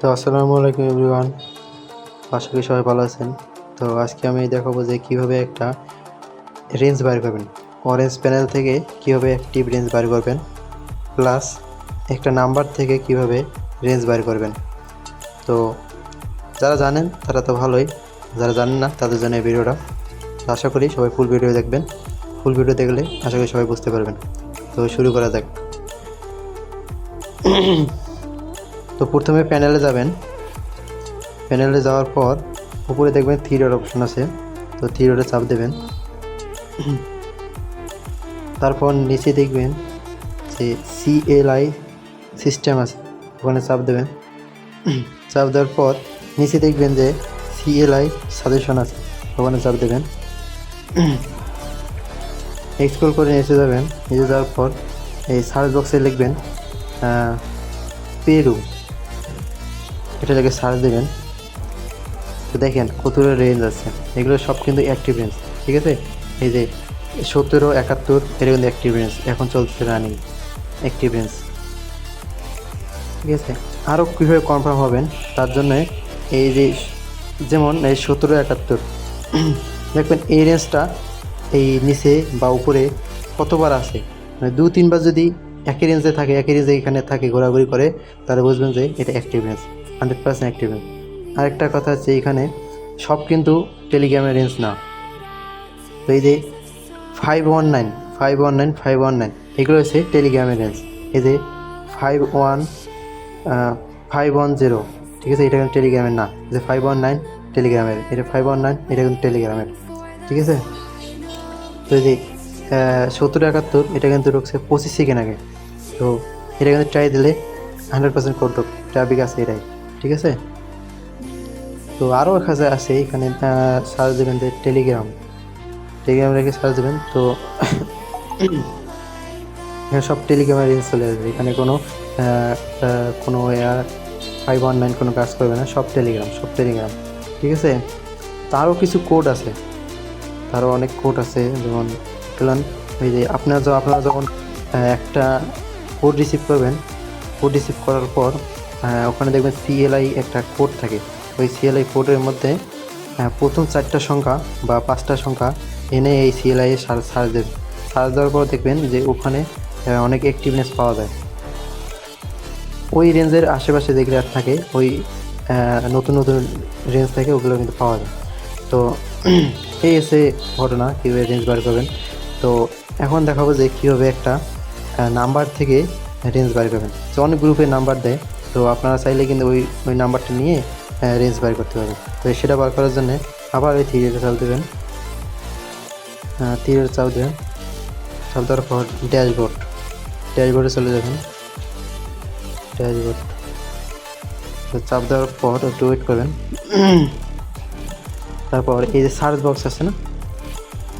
তো আসসালামু আলাইকুম এভরিওয়ান। আশা করি সবাই ভালো আছেন। তো আজকে আমি দেখাবো যে কীভাবে একটা রেঞ্জ বার করবেন। অরেঞ্জ প্যানেল থেকে কীভাবে অ্যাক্টিভ রেঞ্জ বার করবেন। প্লাস একটা নাম্বার থেকে কীভাবে রেঞ্জ বার করবেন। তো যারা জানেন তারা তো ভালোই, যারা জানেন না তাদের জন্য এই ভিডিওটা। আশা করি সবাই ফুল ভিডিও দেখবেন। ফুল ভিডিও দেখলে আশা করি সবাই বুঝতে পারবেন। তো শুরু করা যাক। তো প্রথমে প্যানেলে যাবেন। প্যানেলে যাওয়ার পর উপরে দেখবেন থ্রি ডট অপশন আছে, তো থ্রি ডটে চাপ দেবেন। তারপর নিচে দেখবেন যে সিএলআই সিস্টেম আছে, ওখানে চাপ দেবেন। চাপ দেওয়ার পর নিচে দেখবেন যে সিএলআই সাজেশন আছে, ওখানে চাপ দেবেন। এক্সপ্লোর করে নিচে যাবেন, নিচে যাওয়ার পর এই সার্চ বক্সে লিখবেন পেরু এটা জায়গায় সার্চ দেবেন, তো দেখেন কতগুলো রেঞ্জ আছে। এগুলো সব কিন্তু অ্যাক্টিভ রেঞ্জ ঠিক আছে? এই যে সতেরো একাত্তর, এটা কিন্তু অ্যাক্টিভ রেঞ্জ এখন চলছে রানিং অ্যাক্টিভ রেঞ্জ ঠিক আছে? আরও কীভাবে কনফার্ম হবেন? তার জন্য এই যে যেমন এই সতেরো একাত্তর, দেখবেন এই রেঞ্জটা এই নিচে বা উপরে কতবার আছে? মানে দু, তিনবার যদি একই রেঞ্জে থাকে, একই রেঞ্জে এখানে থাকে, ঘোরাঘুরি করে, তাহলে বুঝবেন যে এটা active range hundred percent active. Range আরেকটা কথা হচ্ছে এখানে সব কিন্তু টেলিগ্রামের রেঞ্জ না। তো এই যে five one nine five one nine five one nine এগুলো হচ্ছে টেলিগ্রামের রেঞ্জ। এই যে five one five one zero ঠিক আছে? এটা কিন্তু টেলিগ্রামের না। যে ফাইভ ওয়ান নাইন টেলিগ্রামের। এটা ফাইভ ওয়ান নাইন এটা কিন্তু টেলিগ্রামের। ঠিক আছে? তো এই যে সত্তর একাত্তর, এটা কিন্তু ঢুকছে পঁচিশ সেকেন্ড আগে। তো এটা কিন্তু ট্রাই দিলে হান্ড্রেড পার্সেন্ট কোড ট্রাফিক আছে এটাই। ঠিক আছে? তো আরও এক হাজার আছে, এখানে সার্চ দেবেন যে টেলিগ্রাম টেলিগ্রাম রেখে সার্চ দেবেন, তো এখানে সব টেলিগ্রামের চলে আসবে এখানে কোনো কোনো ফাইভ ওয়ান নাইন কোনো কাজ করবে না, সব টেলিগ্রাম সব টেলিগ্রাম ঠিক আছে? তারও কিছু কোড আছে। তারও অনেক কোড আছে, যেমন দেখলাম ওই যে আপনারা আপনারা যখন একটা কোড রিসিভ করবেন কোড রিসিভ করার পর ওখানে দেখবেন সিএলআই একটা কোড থাকে। ওই সিএলআই কোডের মধ্যে প্রথম চারটা সংখ্যা বা পাঁচটা সংখ্যা এনে এই সিএলআই এর সার্চ দেবেন সার্চ দেওয়ার পর দেখবেন যে ওখানে অনেক অ্যাক্টিভনেস পাওয়া যায়। ওই রেঞ্জের আশেপাশে যেগুলো থাকে, ওই নতুন নতুন রেঞ্জ থাকে, ওগুলো কিন্তু পাওয়া যায়। তো এই এসে ঘটনা, কীভাবে রেঞ্জ বার করবেন। তো এখন দেখাবো যে কীভাবে একটা নাম্বার থেকে রেঞ্জ বার করবেন। তো অনেক গ্রুপে নাম্বার দেয়। তো আপনারা চাইলে কিন্তু ওই ওই নাম্বারটা নিয়ে রেঞ্জ বার করতে পারবেন তো সেটা বার করার জন্য আবার ওই থ্রিটা চাপ দেবেন। থ্রিটা চাপ দেবেন। চাপ দেওয়ার পর ড্যাশবোর্ড ড্যাশবোর্ডে চলে যাবেন। ড্যাশবোর্ড তো চাপ দেওয়ার পর একটু ওয়েট করবেন। তারপর এই যে সার্চ বক্স আছে না?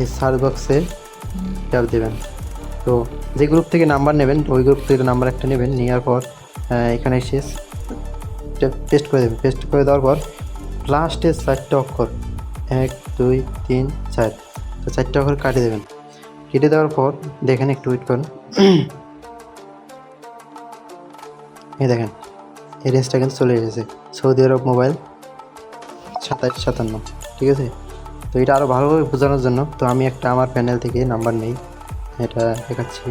এই সার্চ বক্সে চাপ দেবেন। তো যে গ্রুপ থেকে নাম্বার নেবেন, ওই গ্রুপ থেকে নাম্বার একটা নেবেন, নেওয়ার পর এখানে এসে পেস্ট করে দেবেন পেস্ট করে দেওয়ার পর লাস্টের চারটে অক্ষর। এক, দুই, তিন, চার। তো চারটে অক্ষর কাটিয়ে দেবেন। কেটে দেওয়ার পর দেখেন একটু ওয়েট করুন। এই দেখেন, এই রেঞ্জটা কিন্তু চলে এসেছে। সৌদি আরব মোবাইল সাতাশ সাতান্ন। ঠিক আছে? তো এটা আরও ভালোভাবে বোঝানোর জন্য তো আমি একটা আমার প্যানেল থেকে নাম্বার নেই। এটা দেখাচ্ছি।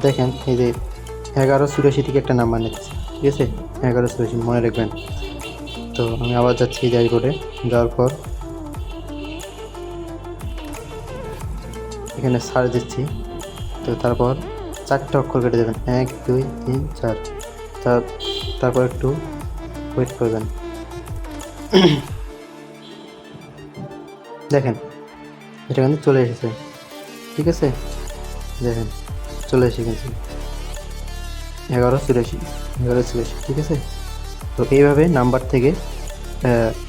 দেখেন, এই যে এগারো চুরাশি থেকে একটা নাম্বার নিচ্ছে ঠিক আছে? এগারো চুরাশি মনে রাখবেন। তো আমি আবার যাচ্ছি ড্যাশবোর্ডে যাওয়ার পর এখানে সার্চ দিচ্ছি। তো তারপর চারটে অক্ষর কেটে দেবেন। এক, দুই, তিন, চার। তার- তারপর একটু ওয়েট করবেন। দেখেন, এটা কিন্তু চলে এসেছে। ঠিক আছে? দেখেন। চলে এসে গেছে। এগারো চুরাশি এগারো চুরাশি ঠিক আছে? তো এইভাবে নাম্বার থেকে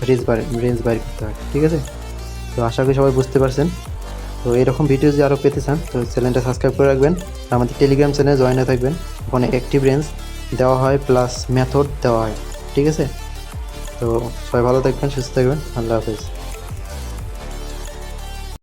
রেঞ্জ বার রেঞ্জ বাইর করতে হয়, ঠিক আছে? তো আশা করি সবাই বুঝতে পারছেন। তো এরকম ভিডিও যদি আরও পেতে চান, তো চ্যানেলটা সাবস্ক্রাইব করে রাখবেন। আমাদের টেলিগ্রাম চ্যানেলে জয়েন হয়ে থাকবেন। ওখানে অ্যাক্টিভ রেঞ্জ দেওয়া হয় প্লাস মেথড দেওয়া হয়, ঠিক আছে? তো সবাই ভালো থাকবেন, সুস্থ থাকবেন। আল্লাহ হাফেজ।